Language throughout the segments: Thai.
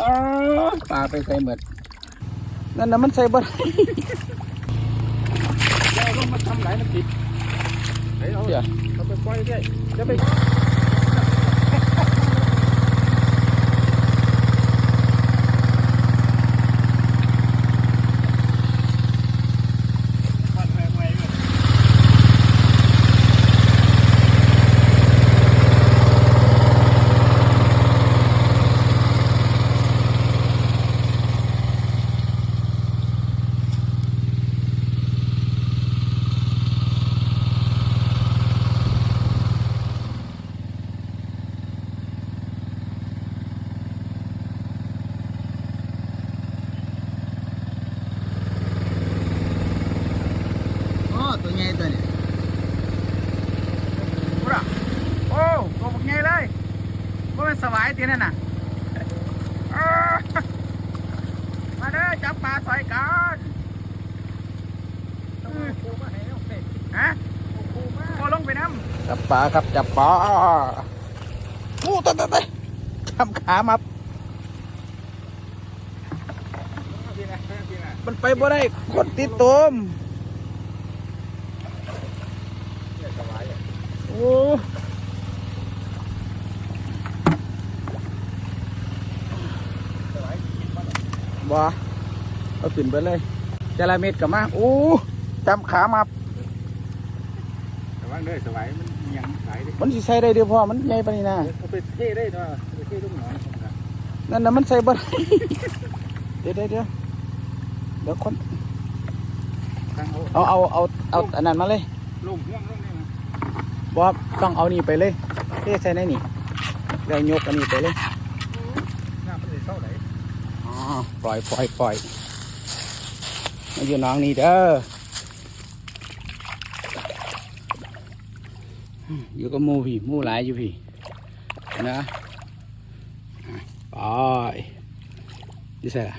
อ๋อปลาไปใส่หมดนั่นน่ะมันใส่บ่ได้แย่ลงมาทำไหลมันติดไหนเอาเดี๋ยวเอาไปปล่อยได้จะไป ตัวใหญ่ตัวนี้พูดอะโอ้ตัวบักใหญ่เลยว่ามันสวายตีนั่นน่ะอ้ามาเด้อจับปลาสอยกันฮะโอ้ลงไปน้ำจับปลาครับจับปลาโอ้ตายตายตายทำขามามันไปบ่ได้กดติดตม โอ้บ่เอาขึ้นไปเลยจระเม็ดกับมาโอ้จำขามาแต่ว่าเด้อสบายมันยังไหลได้มันสิใส่ได้เดียวพอมันใหญ่ปานนี้นะเอาไปเท่ได้เนาะไปเท่ลูกหนอนผมนะนั่นน่ะมันใส่บ่ได้เดี๋ยวเดี๋ยวเดี๋ยวเดี๋ยวคนตั้งเอาเอาเอาเอาเอาอันนั้นมาเลยลงห่วงลงนี่นะ บ่ต้องเอานี่ไปเลยเทใส่ในนี่ได้ยกอันนี้ไปเลยน้ำมันเลยเท่าไหร่อ๋อปล่อยปล่อยปล่อยมาอยู่น้องนี่เด้ออยู่กับหมูพี่มูหลายอยู่พี่นะไปดิใส่ละ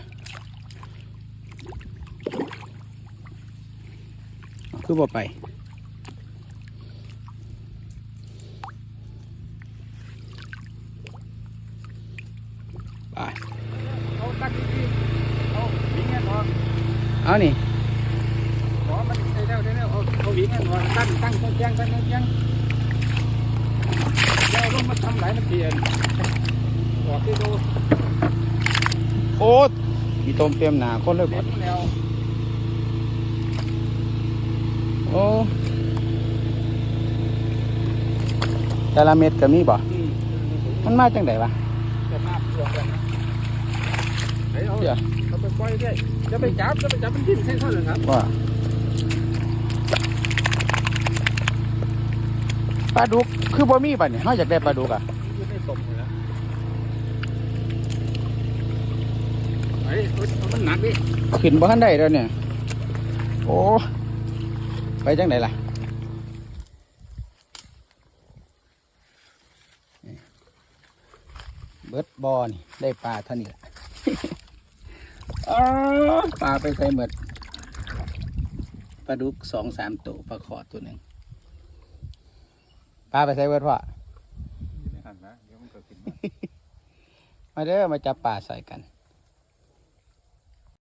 คือบ่ไป งแน่นอนตั้งตั้งแจ้งตั้งแจ้งแย่ลงมาทำไหลมันเปลี่ยนบอกที่ดูโอ้มีต้มเตรียมหนาคนเลยเด็บ่ดแล้วโอ้แต่ละเม็ดก็มีบ่อืมมันมาจังไดวะจะมา เปลือกกันนะไหนเอาเดี๋ยวเอาไปปล่อยได้จะไปจับจะไปจับมันดิ้นใช่เท่าไหร่ครับว่าปลาดุกคือบ่มีป่ะเนี่ยเฮาอยากได้ปลาดุกอะอยู่ในตมเลยนะไอ้เอามันหนักดิขึ้นบ่ทันได้แล้วเนี่ย โอ้ ไปจังไดล่ะ เบิดบอนี่ได้ปลาเท่านี้ล่ะอ๋อปลาไปใส่หมดปลาดุกสองสามตัวปลาขอดตัวหนึ่งปลาไปใส่เบิดพ่อหันนะเดี๋ยวมันเกิดขึ้นมาเด้อมาจับปลาใส่กัน